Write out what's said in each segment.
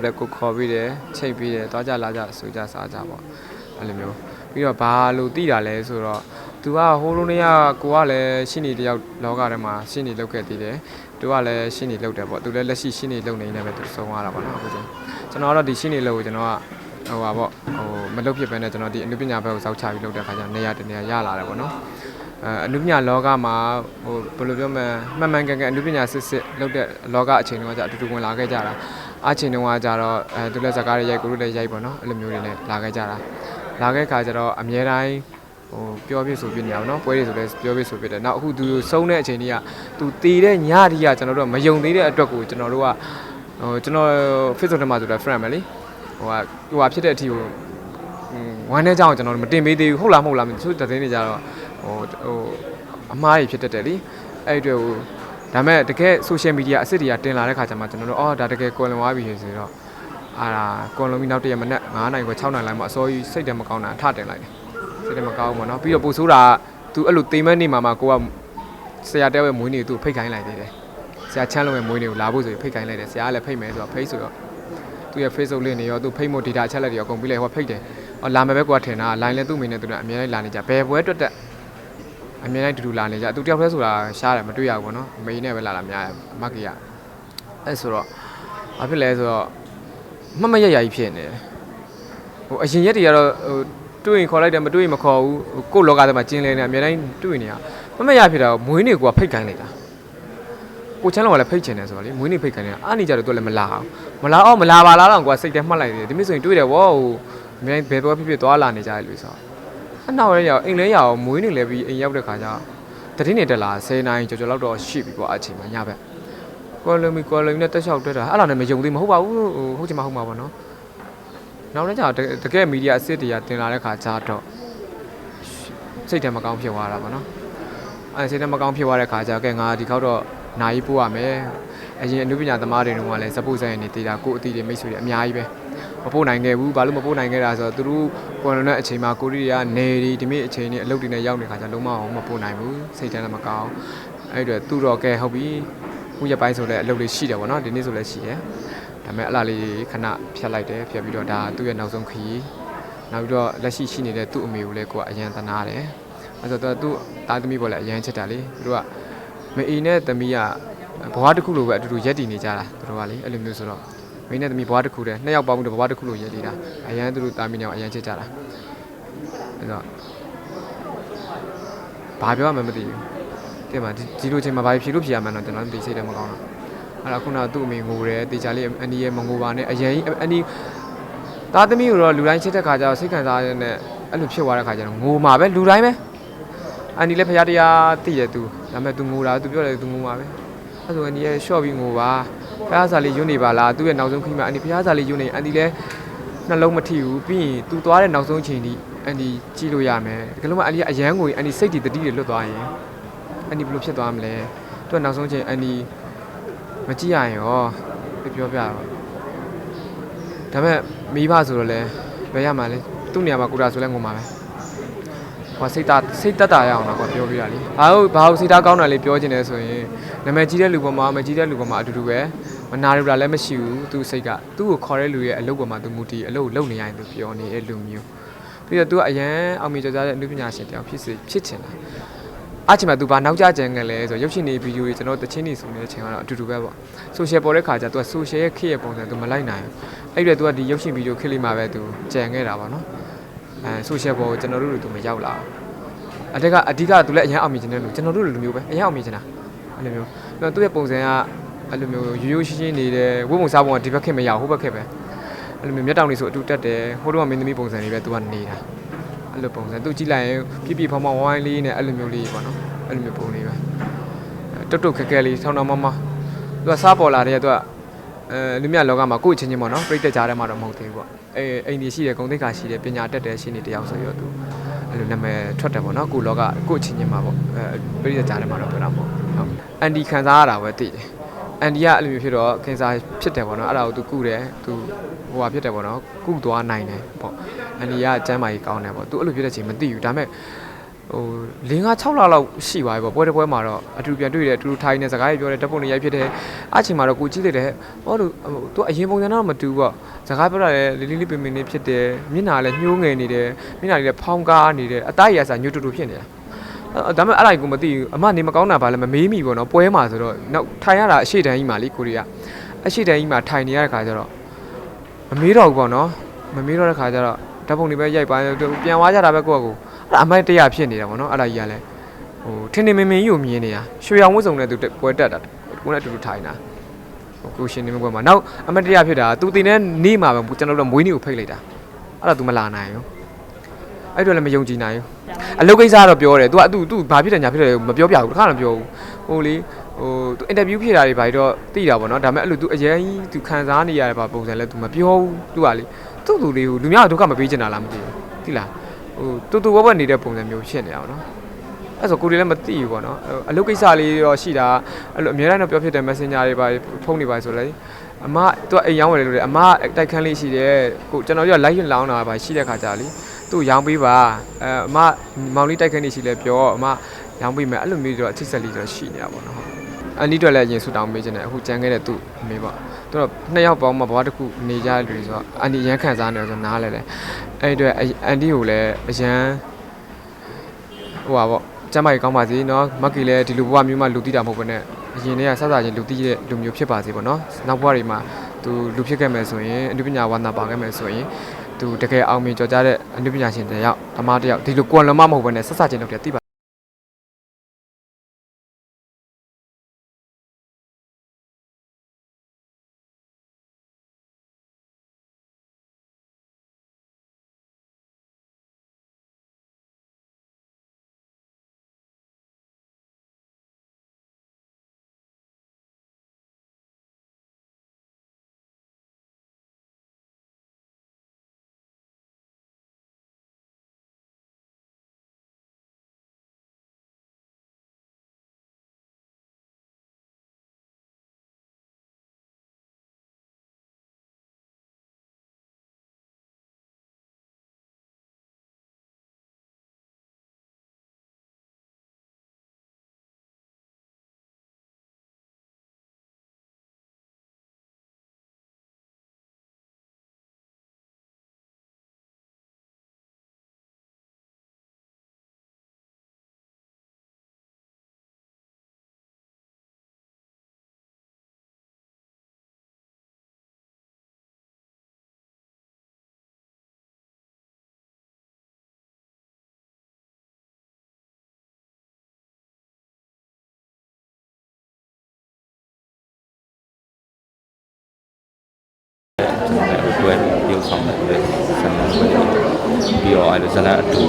ဆိုတော့ကိုခေါ်ပြီးတယ်ချိတ်ပြီးတယ်သွားကြလာကြဆိုကြစားကြပေါ့အဲ့လိုမျိုးပြီးတော့ဘာလို့တိတာလဲဆိုတော့သူကဟိုလိုနေကကိုကလည်းရှင်းနေတယောက်လောကထဲမှာရှင်းနေလောက်ခဲ့တည်တယ်သူကလည်းရှင်းနေလောက်တယ်ပေါ့သူလည်းလက်ရှိရှင်းနေလောက်နေနေပဲသူဆုံးသွားတာပေါ့နော်အခုချိန်ကျွန်တော်ကတော့ဒီရှင်းနေလောက်ကိုကျွန်တော်ကဟိုပါပေါ့ဟိုမလုတ်ဖြစ်ပဲနဲ့ကျွန်တော်ဒီအနုပညာဘက်ကိုစောက်ချပြီးလုပ်တဲ့ခါကျနေရာတနေရာရလာတယ်ပေါ့နော်အဲအနုပညာလောကမှာဟိုဘယ်လိုပြောမလဲမှန်မှန်ကန်ကန်အနုပညာစစ်စစ်လုပ်တဲ့လောကအချိန်တုန်းကじゃအတူတူဝင်လာခဲ့ကြတာ အချိန်တုန်းကကြတော့အဲသူလည်းဇကားတွေရိုက်ကိုတို့လည်းရိုက်ပေါ့နော်အဲ့လိုမျိုးတွေနဲ့လာခဲ့ကြတာလာခဲ့ခါကျတော့အများတိုင်းဟိုပြောပြဆိုပြနေအောင်နော်ပွဲတွေဆိုလည်းပြောပြဆိုပြတယ်နောက်အခုသူဆုံးတဲ့အချိန်ကြီးကသူတည်တဲ့ညဒီကကျွန်တော်တို့ကမယုံသေးတဲ့အတွက်ကိုကျွန်တော်တို့ကဟိုကျွန်တော် Facebook ထဲမှာဆိုတော့ friend ပဲလေဟိုကဟိုဟာဖြစ်တဲ့အထိကိုဝမ်းထဲကြောင်ကျွန်တော်တို့မတင်ပေးသေးဘူးဟုတ်လားမဟုတ်လားမသိဘူးသူသတင်းတွေကြတော့ဟိုဟိုအမားကြီးဖြစ်တတ်တယ်လीအဲ့ဒီအတွက်ဟို ဒါမဲ့တကယ် social media အစ်စ်တွေကတင်လာတဲ့ခါကျမှကျွန်တော်တို့အော်ဒါတကယ်ကွန်လွန်သွားပြီဆိုတော့အာဒါကွန်လွန်ပြီးနောက်တရက်မနက်9နိုင်ခွဲ6နိုင်လိုက်မှအစောကြီးစိတ်တယ်မကောင်းတာထတင်လိုက်တယ်စိတ်တယ်မကောင်းဘူးပေါ့နော်ပြီးတော့ပူဆိုးတာက तू အဲ့လိုတိမ်မဲနေမှာမှကိုကဆရာတဲရဲ့မွေးနေ့ကို तू ဖိတ်ခိုင်းလိုက်သေးတယ်ဆရာချမ်းလုံးရဲ့မွေးနေ့ကိုလာဖို့ဆိုပြီးဖိတ်ခိုင်းလိုက်တယ်ဆရာကလည်းဖိတ်မယ်ဆိုတော့ဖိတ်ဆိုတော့သူရဲ့ Facebook လေးနေရောသူဖိတ်မို့ data ချက်လက်တွေရောအကုန်ပြီးလိုက်ဟောဖိတ်တယ်ဟောလာမယ်ပဲကိုကထင်တာ line လဲသူ့မိနဲ့သူနဲ့အများကြီးလာနေကြဘယ်ဘွဲတွက်တက် အမြဲတမ်းတူတူလာနေကြသူတယောက်တည်းဆိုတာရှားတယ်မတွေ့ရဘူးပေါ့နော်အမေနဲ့ပဲလာလာများတယ်မက်ကီရအဲ့ဆိုတော့ဘာဖြစ်လဲဆိုတော့မမရရကြီးဖြစ်နေတယ်ဟိုအရင်ရက်တွေကတော့ဟိုတွေ့ရင်ခေါ်လိုက်တယ်မတွေ့ရင်မခေါ်ဘူးဟိုကိုယ့်လောကထဲမှာကျင်းလဲနေအများတိုင်းတွေ့နေရမမရဖြစ်တာကိုမွေးနေကိုကဖိတ်ခိုင်းလိုက်တာကိုချမ်းလောကလည်းဖိတ်ချင်တယ်ဆိုတော့လေမွေးနေဖိတ်ခိုင်းနေတာအားနေကြတော့သူလည်းမလာအောင်မလာအောင်မလာပါလားတော့ကိုကစိတ်ထဲမှတ်လိုက်တယ်ဒီမျိုးဆိုရင်တွေ့တယ်ဗောဟိုအများဘယ်တော့ဖြစ်ဖြစ်သွားလာနေကြတယ်လို့ဆိုတော့ အနောက်ရဲရောက်အိမ်လဲရောက်မွေးနေလဲပြီးအိမ်ရောက်တဲ့ခါကျတတိနေတက်လာ10နာရီကျော်ကျော်လောက်တော့ရှိပြီပေါ့အချိန်မှာညဘက်ကွာလုံမီကွာလုံနဲ့တက်လျှောက်တက်တာအဲ့လိုနဲ့မယုံသေးမဟုတ်ပါဘူးဟိုဟုတ်ချင်မဟုတ်မှာပေါ့နော်နောက်လည်းကျတော့တကယ်မီဒီယာအစ်စ်တွေကတင်လာတဲ့ခါကျတော့စိတ်ထဲမကောင်းဖြစ်သွားတာပေါ့နော်အဲစိတ်ထဲမကောင်းဖြစ်သွားတဲ့ခါကျကဲငါဒီခေါက်တော့နာကြီးပို့ရမယ်အရင်အနုပညာသမားတွေတုန်းကလည်းစပုတ်ဆိုင်နေတေးတာကိုအတီတွေမိတ်ဆွေတွေအများကြီးပဲ မပို့နိုင်ခဲ့ဘူးဘာလို့မပို့နိုင်ခဲ့တာဆိုတော့သူတို့ကွန်လွန်တဲ့အချိန်မှာကိုရီးယားနေဒီဒီနေ့အချိန်နဲ့အလုပ်တွေနဲ့ရောက်နေခါကျလုံးဝအောင်မပို့နိုင်ဘူးစိတ်ထဲလည်းမကောင်းအဲ့အတော့သူတော့ကဲဟုတ်ပြီခုရက်ပိုင်းဆိုလည်းအလုပ်တွေရှိတယ်ဗောနော်ဒီနေ့ဆိုလည်းရှိတယ်ဒါပေမဲ့အလားလေးခဏဖြတ်လိုက်တယ်ဖြတ်ပြီးတော့ဒါသူ့ရဲ့နောက်ဆုံးခရီးနောက်ပြီးတော့လက်ရှိရှိနေတဲ့သူ့အမေကိုလည်းကိုကအရန်သနာတယ်အဲ့ဆိုတော့သူ့သားသမီးပေါ်လည်းအရန်ချစ်တာလေသူတို့ကမအေနဲ့သမီးကဘဝတစ်ခုလိုပဲအတူတူရက်တည်နေကြတာသူတို့ကလေအဲ့လိုမျိုးဆိုတော့ မိနဲ့သမီးဘွားတစ်ခုတည်းနှစ်ယောက်ပေါင်းပြီးတော့ဘွားတစ်ခုလို့ရေးသေးတာအရန်သူတို့တာမီနေအောင်အရန်ချစ်ကြတာအဲ့တော့ဘာပြောမှမသိဘူးတဲ့မှာဒီလိုချိန်မှာဘာဖြစ်လို့ဖြစ်ရမှန်းတော့ကျွန်တော်သိစိတ်လည်းမကောင်းတော့အဲ့တော့ခုနကသူ့အမေငိုတယ်တေချာလေးအနီးရဲ့မငိုပါနဲ့အရန်ကြီးအနီးသားသမီးကိုတော့လူတိုင်းချစ်တဲ့ခါကျတော့စိတ်ခံစားရတဲ့အဲ့လိုဖြစ်သွားတဲ့ခါကျတော့ငိုမှာပဲလူတိုင်းပဲအန်ဒီလည်းဖရာတရားသိတယ်သူဒါပေမဲ့သူငိုတာသူပြောတယ်သူငိုမှာပဲအဲ့ဆိုအန်ဒီရဲ့ short ပြီးငိုပါ ဖះစာလေးယွန်းနေပါလားသူ့ရဲ့နောက်ဆုံးခီးမှာအန်ဒီဖះစာလေးယွန်းနေအန်ဒီလည်းနှလုံးမထိဘူးပြီးရင်သူသွားတဲ့နောက်ဆုံးအချိန်ဒီအန်ဒီကြည့်လို့ရမယ်တကယ်လို့မအန်ဒီကအရန်ကိုအန်ဒီစိတ်တည်တတိတွေလွတ်သွားရင်အန်ဒီဘယ်လိုဖြစ်သွားမလဲသူကနောက်ဆုံးအချိန်အန်ဒီမကြည့်ရရင်ရောပြောပြတော့ဒါပေမဲ့မိဘဆိုတော့လဲဘယ်ရမှာလဲသူ့နေရာမှာကိုတာဆိုလဲငုံမှာပဲ ဟောစိတ်တစိတ်တက်တာရအောင်တော့ပြောပြရလေဘာလို့ဘာလို့စိတ်သားကောင်းတာလေးပြောချင်တယ်ဆိုရင်နာမည်ကြီးတဲ့လူပေါ်မှာမကြီးတဲ့လူပေါ်မှာအတူတူပဲမနာရတာလည်းမရှိဘူးသူစိတ်ကသူ့ကိုခေါ်တဲ့လူရဲ့အလုပ်ပေါ်မှာသူမူတည်အလုပ်လုပ်နေရရင်သူပြောနေတဲ့လူမျိုးပြီးတော့သူကအရန်အောင်မြင်ကြကြတဲ့အမှုပညာရှင်တယောက်ဖြစ်စေဖြစ်ချင်တာအချိန်မှာသူဘာနောက်ကျကြံခဲ့လဲဆိုတော့ရုပ်ရှင်တွေဗီဒီယိုတွေကျွန်တော်တချင်းနေဆိုနေတဲ့အချိန်ကတော့အတူတူပဲပေါ့ဆိုရှယ်ပေါ်တဲ့ခါကျသူကဆိုရှယ်ရဲ့ခေတ်ရဲ့ပုံစံသူမလိုက်နိုင်ဘူးအဲ့ဒီတော့သူကဒီရုပ်ရှင်ဗီဒီယိုခေတ်လေးမှာပဲသူကြံခဲ့တာပေါ့နော် အဲဆိုရှယ်ပေါ်ကိုကျွန်တော်တို့တို့သူမရောက်လာဘူးအတက်ကအဓိကသူလည်းအရင်အောင်မြင်နေတဲ့လူကျွန်တော်တို့လူမျိုးပဲအရင်အောင်မြင်နေတာအဲ့လိုမျိုးတော့သူ့ရဲ့ပုံစံကအဲ့လိုမျိုးရိုးရိုးရှင်းရှင်းနေတယ်ဝိပုံစားပုံကဒီဘက်ခေတ်မရောက်ဟိုဘက်ခေတ်ပဲအဲ့လိုမျိုးမျက်တောင်တွေဆိုအတူတက်တယ်ဟိုတော့မင်းသမီးပုံစံတွေပဲသူကနေတာအဲ့လိုပုံစံသူကြည့်လိုက်ရင်ပြပြဖောင်းဖောင်းဝိုင်းလေးနဲ့အဲ့လိုမျိုးလေးပေါ့နော်အဲ့လိုမျိုးပုံလေးပဲတုတ်တုတ်ခက်ခဲလေးထောင်းထောင်းမမသူကစားပေါ်လာတဲ့ကသူက အဲလူမြလောကမှာကိုယ့်ချင်းချင်းပေါ့နော်ပြိတ္တကြားထဲမှာတော့မဟုတ်သေးဘူးပေါ့အဲအိမ်ကြီးရှိတယ်ဂုံတိတ်ခါရှိတယ်ပညာတက်တယ်ရှိနေတယောက်ဆိုရောသူအဲ့လိုနာမည်ထွက်တယ်ပေါ့နော်ကိုလောကကိုယ့်ချင်းချင်းမှာပေါ့အဲပြိတ္တကြားထဲမှာတော့ပြောတာပေါ့ဟုတ်အန်ဒီခံစားရတာပဲသိတယ်အန်ဒီကအဲ့လိုမျိုးဖြစ်တော့ခင်စားဖြစ်တယ်ပေါ့နော်အဲ့ဒါကိုသူကုတယ်သူဟိုဟာဖြစ်တယ်ပေါ့နော်ကုသွားနိုင်တယ်ပေါ့အန်ဒီကကျမ်းမာကြီးကောင်းတယ်ပေါ့သူအဲ့လိုဖြစ်တဲ့ချိန်မသိဘူးဒါပေမဲ့ ဟို၄၅6လလောက်ရှိပါပြီပေါ့ပွဲတစ်ပွဲမှာတော့အတူပြန်တွေ့တယ်အတူတူထိုင်နေစကားပြောတယ်ဓာတ်ပုံတွေရိုက်ဖြစ်တယ်အချိန်မှာတော့ကိုကြည့်လိုက်တယ်ဟောလို့ဟိုသူအရင်ပုံစံတော့မတူဘူးပေါ့စကားပြောတာလည်းလီလီလီပင်ပင်လေးဖြစ်တယ်မျက်နှာလည်းညှိုးငယ်နေတယ်မျက်နှာလေးလည်းဖောင်းကားနေတယ်အသားရည်ဆာညွတ်တူတူဖြစ်နေတာအဲဒါပေမဲ့အဲ့ဒါကိုမသိဘူးအမနေမကောင်းတာဘာလဲမမေးမိပေါ့နော်ပွဲမှာဆိုတော့နောက်ထိုင်ရတာအရှိတန်းကြီးမှာလीကိုရီးယားအရှိတန်းကြီးမှာထိုင်နေရတဲ့ခါကျတော့မမေးတော့ဘူးပေါ့နော်မမေးတော့တဲ့ခါကျတော့ဓာတ်ပုံတွေပဲရိုက်ပါပြန်သွားကြတာပဲကိုယ့်အကူ အဲ့ဒါအမိုက်တရားဖြစ်နေတာပေါ့နော်အဲ့ဒါကြီးကလည်း ဟိုထင်းထင်းမင်းမင်းကြီးကိုမြင်နေတာရွှေရောင်ဝတ်စုံနဲ့သူတက်ပွဲတက်တာကိုယ်နဲ့အတူတူထိုင်တာဟိုကိုရှင်နေမကွယ်မှာနောက်အမတ်တရားဖြစ်တာသူတင်တဲ့နေ့မှာပဲကျွန်တော်တို့မွေးနေ့ကိုဖိတ်လိုက်တာအဲ့ဒါ तू မလာနိုင်ဘူးအဲ့တော့လည်းမယုံကြည်နိုင်ဘူးအလုပ်ကိစ္စကတော့ပြောတယ် तू က तू तू ဘာဖြစ်တယ်ညာဖြစ်တယ်မပြောပြဘူးတခါတော့ပြောဘူးဟိုလေဟို तू အင်တာဗျူးဖြစ်တာတွေဘာတွေတော့သိတာပေါ့နော်ဒါပေမဲ့အဲ့လို तू အရင်ကြီး तू ခံစားနေရတဲ့ပုံစံလဲ तू မပြောဘူး तू ကလေသူ့သူလေးကိုလူများဒုက္ခမပေးချင်တာလားမသိဘူးသိလား ဟိုတူတူဘဘနေတဲ့ပုံစံမျိုးဖြစ်နေတာပေါ့နော်အဲ့ဆိုကိုယ်တွေလည်းမသိဘူးပေါ့နော်အဲ့အလုပ်ကိစ္စလေးတော့ရှိတာအဲ့လိုအများအားတော့ပြောဖြစ်တယ် messenger တွေပါဖုန်းတွေပါဆိုလဲအမသူကအိမ်ရောင်းဝယ်လေလို့လေအမတိုက်ခန်းလေးရှိတယ်ကိုကျွန်တော်တို့က live လောင်းတာပါရှိတဲ့ခါကြာလीသူ့ရောင်းပေးပါအဲအမမောင်လေးတိုက်ခန်းလေးရှိလဲပြောအမရောင်းပေးမယ်အဲ့လိုမျိုးတော့အချစ်ဆက်လေးတော့ရှိနေတာပေါ့နော် အန်ဒီတော့လည်းအရင်ဆူတောင်းပေးခြင်းတယ်အခုကြမ်းခဲ့တဲ့သူ့အမေပေါ့သူတော့နှစ်ယောက်ပေါင်းမှာဘဝတစ်ခုနေကြတဲ့လူတွေဆိုတော့အန်ဒီရန်ခံစားနေတယ်ဆိုတော့နားလဲလေအဲ့အတွက်အန်ဒီကိုလည်းအရန်ဟိုပါပေါ့ ကျမ်းမာရေးကောင်းပါစေเนาะမက်ကီလည်းဒီလိုဘဝမျိုးမှလူသိတာမဟုတ်ဘဲနဲ့အရင်တည်းကစစချင်းလူသိတဲ့လူမျိုးဖြစ်ပါစေပေါ့เนาะနောက်ဘဝတွေမှာသူလူဖြစ်ခဲ့မယ်ဆိုရင်အနုပညာဝါသနာပါခဲ့မယ်ဆိုရင်သူတကယ်အောင်မြင်ကြော်ကြတဲ့အနုပညာရှင်တစ်ယောက်ဓမ္မတစ်ယောက်ဒီလိုကွန်လွန်မမဟုတ်ဘဲနဲ့စစချင်းတော့တည်းသိပါ ပြီးတော့အဲဇလန်အတူ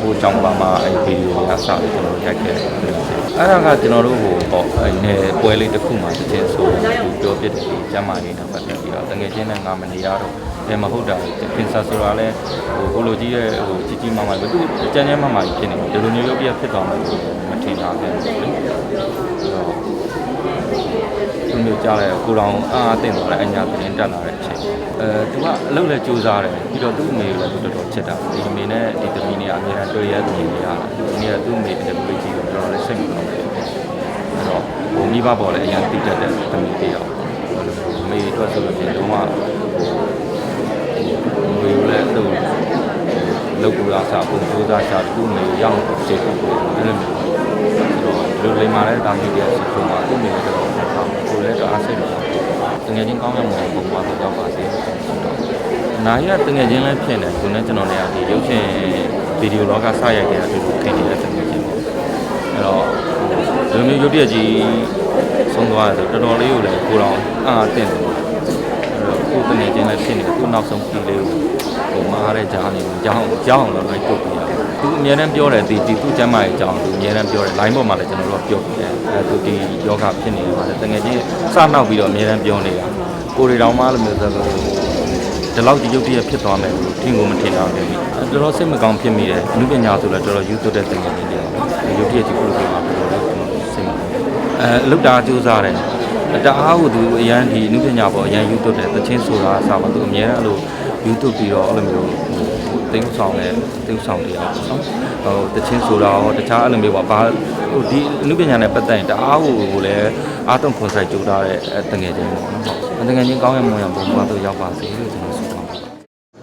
ဟိုကြောင့်ပါမှအဲဗီဒီယိုကစပြီးကျွန်တော်ရိုက်ခဲ့တယ်အဲ့ဒါကကျွန်တော်တို့ဟိုပေါ့အဲပွဲလေးတစ်ခုမှတစ်ချင်းဆိုပြောပြတယ်ကျမ်းမာရေးနဲ့ပတ်သက်ပြီးတော့တကယ်ချင်းနဲ့ငါမနေရတော့တယ်မဟုတ်တာပင်ဆာဆိုတာလဲဟိုဘိုလိုကြီးရဲ့ဟိုကြီးကြီးမားမားဘသူအကျဉ်းချင်းမားမားဖြစ်နေတယ်ဒီလိုမျိုးရုပ်ပြဖြစ်သွားမှမထင်တာပဲလေအဲ့တော့သူမျိုးကြားလဲကိုတော်အားအသိသွားတယ်အညာသတင်းတက်လာတဲ့အချိန် အဲသူကအလုပ်လည်းစူးစမ်းတယ်ပြီးတော့သူ့အမေကိုလည်းသူတော်တော်ချစ်တာဒီအမေနဲ့ဒီသမီးနဲ့အများကြီးတွေ့ရတဲ့နေရတာဒီနေ့ကသူ့အမေတဲ့ပြည်ကြီးကိုတော်တော်လေးစိတ်မကောင်းတယ်အဲ့တော့ဟိုမိဘပေါ်လည်းအရင်တည်တတ်တဲ့သမီးတယောက်အမေအတွက်ဆိုလို့ရှိရင်တော့မှဟိုကိုလည်းသူ့လောက်ကူလာစားပုံစူးစမ်းချသူ့အမေရောက်စေဖို့အဲ့လိုမျိုးဆိုတော့ဒီလိုလိမ္မာတဲ့တာမီးရဲ့စီဆုံးမှာသူ့အမေကတော့ကိုလည်းတော့အားစိတ်တော့ တကယ်ချင်းကောင်းရမှာပုံမှာတော့ရောက်ပါစေ။နာရီကတကယ်ချင်းလည်းဖြစ်နေသူနဲ့ကျွန်တော်လည်းဒီရုပ်ရှင်ဗီဒီယိုလောကစရိုက်ခဲ့တာဒီခင်နေတဲ့တကယ်ချင်းပေါ့။အဲ့တော့ဒီလိုမျိုးရုပ်တရက်ကြီးဆုံးသွားတယ်ဆိုတော်တော်လေးကိုလည်းကိုတော်အားအသင့်တယ်။အဲ့တော့ကိုတကယ်ချင်းလည်းဖြစ်နေသူနောက်ဆုံးပြီးလေးကိုဟိုမှားတဲ့ကြားနေကြောင်းကြောင်းတော့လိုက်ပုတ်ပြရတယ်။ သူအများတန်းပြောတယ်ဒီဒီသူ့ကျမ်းမာရေးအကြောင်းသူအများတန်းပြောတယ် line ပေါ်မှာလည်းကျွန်တော်တို့ကပြောပြတယ်အဲသူဒီယောဂဖြစ်နေတယ်ပါတယ်တကယ်ကြီးစနောက်ပြီးတော့အများတန်းပြောနေတာကိုရီတောင်မှလည်းမျိုးဆိုလို့ဒီလောက်ဒီရုပ်တရက်ဖြစ်သွားမယ်လို့ထင်ကိုမထင်တော့ဘူးအဲတော်တော်စိတ်မကောင်းဖြစ်မိတယ်အနုပညာဆိုလည်းတော်တော်ယူသွတ်တဲ့တကယ်ကြီးတွေဒီရုပ်တရက်ကြီးကိုလိုပြောတာတော်တော်လေးစိတ်မကောင်းအဲအလုတ်တာစူးစားတယ်တအားကိုသူအရန်ဒီအနုပညာပေါ်အရန်ယူသွတ်တယ်တချင်းဆိုတာအစားပါသူအများအဲ့လိုယူသွတ်ပြီးတော့အဲ့လိုမျိုး ဟသိန်းဆောင်တဲ့သိန်းဆောင်တရားပေါ့နော်ဟိုတချင်းဆိုတာရောတခြားအဲ့လိုမျိုးပါဘာဟိုဒီအမှုပညာနဲ့ပတ်သက်ရင်တအားဟိုကိုလည်းအားတုံခွန်ဆိုင်ကြိုးထားတဲ့တငယ်ချင်းပေါ့နော်ဟုတ်တငယ်ချင်းကောင်းရမွန်ရဘုံဘွားတို့ရောက်ပါစေလို့ကျွန်တော်ဆုတောင်းပါတယ်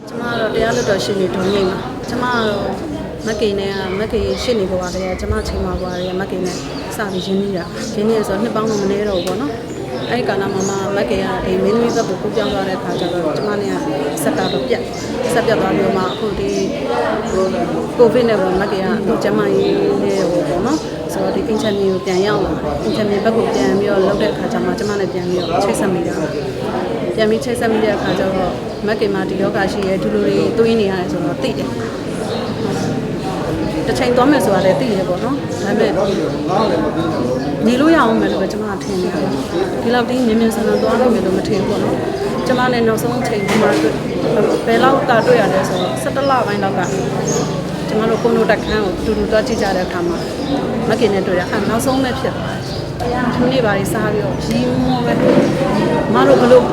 ကျမကတော့တရားလွတ်တော်ရှင်နေထုံးနေမှာကျမကတော့မက်ကိနဲ့ကမက်ကိရှင်းနေပေါ်ပါတယ်ကျမချိန်မှာပါတယ်မက်ကိနဲ့စပြီးရင်းနေတာရင်းနေဆိုတော့နှစ်ပေါင်းတော့မနေတော့ဘူးပေါ့နော် အဲ့ဒီကာလမှာမှမက်ကိကဒီမင်းသမီးဘက်ကိုကူးပြောင်းသွားတဲ့အခါကျတော့ကျမနဲ့ကစက်တာတော့ပြတ်ဆက်ပြတ်သွားပြီးတော့မှအခုဒီဟိုကိုဗစ်နဲ့ပေါ့မက်ကိကသူကျမရေးနေတော့ပေါ့နော်ဆိုတော့ဒီအင်ချန်မီကိုပြန်ရောက်လာတယ်အင်ချန်မီဘက်ကိုပြန်ပြီးတော့လောက်တဲ့အခါကျမှကျမနဲ့ပြန်ပြီးတော့ချိတ်ဆက်မိတာပြန်ပြီးချိတ်ဆက်မိတဲ့အခါကျတော့မက်ကင်မာဒီယောဂရှိရဲဒူလိုတွေတွေးနေရတယ်ဆိုတော့သိတယ်တစ်ချိန်သွားမယ်ဆိုတာလည်းသိတယ်ပေါ့နော်ဒါပေမဲ့ နေလို့ရအောင်မယ်လို့ပဲကျွန်မထင်နေတယ်ဒီလောက်တင်းမြင်မြင်ဆန်ဆန်သွားနိုင်မယ်လို့မထင်ဘူးပေါ့နော်ကျွန်မလည်းနောက်ဆုံးချိန်ဒီမှာဘယ်လောက်ကတွေ့ရလဲဆိုတော့17လပိုင်းလောက်ကကျွန်တော်တို့ကိုနိုတက်ခန်းကိုတူတူသွားကြည့်ကြတဲ့အခါမှာမက်ကင်နဲ့တွေ့ရအဲ့နောက်ဆုံးပဲဖြစ်သွားတယ်ဒီနေ့ပါလေးစားပြီးတော့ရီမောပဲမတို့ဘလို့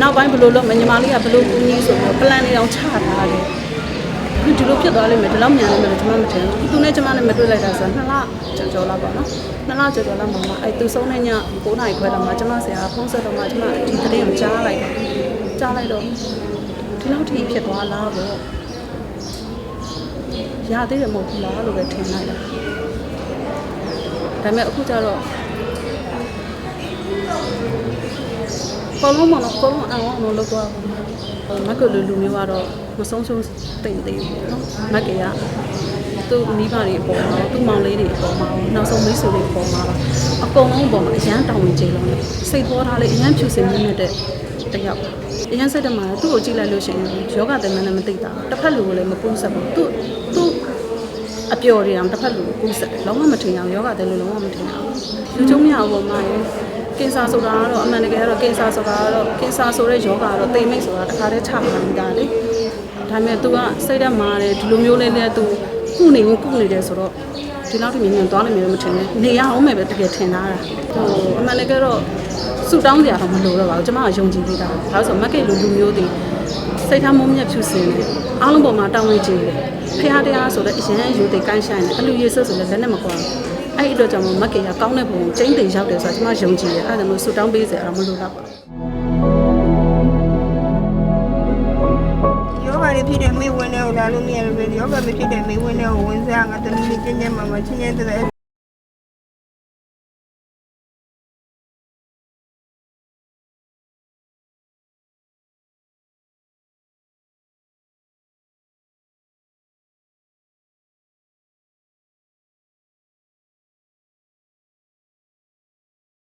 နောက်ပိုင်းဘလို့လို့မညီမလေးကဘလို့ကူညီဆိုပြီးတော့ plan လေးအောင်ချထားတယ် ဒီလိုဖြစ်သွားလိမ့်မယ်ဒီလောက်မြန်လိမ့်မယ်လို့ကျွန်မမထင်ဘူးသူနဲ့ကျွန်မနဲ့မတွေ့လိုက်တာဆိုတော့နှစ်လကျော်ကျော်လောက်ပါနော်နှစ်လကျော်ကျော်လောက်မှာမှအဲ့သူဆုံးတဲ့ည9နာရီခွဲလောက်မှာကျွန်မဆရာဖုန်းဆက်တော့မှကျွန်မဒီသတင်းကိုကြားလိုက်တယ်ကြားလိုက်တော့ဒီလောက်ထိဖြစ်သွားလားပေါ့ရသေးတယ်မဟုတ်ဘူးလားလို့ပဲထင်လိုက်တာဒါပေမဲ့အခုကျတော့ကောလုံးမနော်ကောလုံးအောင်အောင်လို့တော့ မကလူလူမျိုးကတော့မဆုံးဆုံးတိမ်သေးဘူးနော်မက်ကရသူ့မိဘတွေအပေါ်မှာသူ့မောင်လေးတွေအပေါ်မှာနောက်ဆုံးမိတ်ဆွေတွေအပေါ်မှာအကုန်လုံးအပေါ်မှာအရန်တောင်းဝင်ကြလုံးတယ်စိတ်ပေါ်ထားလေးအရန်ဖြူစင်မြင့်တဲ့တယောက်အရန်စိတ်တမှာသူ့ကိုကြည့်လိုက်လို့ရှိရင်ယောဂတယ်မနဲ့မသိတာတစ်ဖက်လူကိုလည်းမကူးဆက်ဘူးသူ့သူ့အပျော်တွေအောင်တစ်ဖက်လူကိုကူးဆက်တယ်လုံးဝမထင်အောင်ယောဂတယ်လို့လုံးဝမထင်အောင်လူချုံမရဘူးပေါ့မရဲ့ ကင်ဆာဆိုတာကတော့အမှန်တကယ်ကတော့ကင်ဆာဆိုတာကတော့ကင်ဆာဆိုတဲ့ယောဂကတော့တိမ်မိတ်ဆိုတာတခါတည်းချမှန်တာလေဒါပေမဲ့ तू ကစိတ်ဓာတ်မာတယ်ဒီလိုမျိုးလေးနဲ့ तू ကုနေရင်ကုနေတယ်ဆိုတော့ဒီလောက်ထိမြင်မြင်သွားနိုင်မယ်လို့မထင်နဲ့နေရအောင်မယ်ပဲတကယ်ထင်တာဟိုအမှန်တကယ်တော့ဆူတောင်းကြရတော့မလိုတော့ပါဘူးကျမကယုံကြည်သေးတာဒါဆိုမက်ကဲလိုလူမျိုးတွေစိတ်ထားမုံမြတ်ဖြူစင်တယ်အားလုံးပေါ်မှာတောင်းဝင်ကြည့်တယ်ဖះတရားဆိုတော့အရင်ယူတွေကန်းဆိုင်တယ်အလူရေးဆွဆိုလည်းလက်နဲ့မကွာ အဲ့ဒီအတွက်ကြောင့်မက်ကဲကကောင်းတဲ့ပုံကိုကျင်းတင်ရောက်တယ်ဆိုတော့ကျမယုံကြည်တယ်အဲ့ဒါမျိုးဆူတောင်းပေးစရာတော့မလိုတော့ပါဘူးယောဂတွေဖြစ်တဲ့မိဝင်တွေကိုလာလို့မရလို့ပဲယောဂမဖြစ်တဲ့မိဝင်တွေကိုဝင်စားငါတမီးလေးကျင်းကျင်းမာမာချင်းချင်းတဲ့အဲ့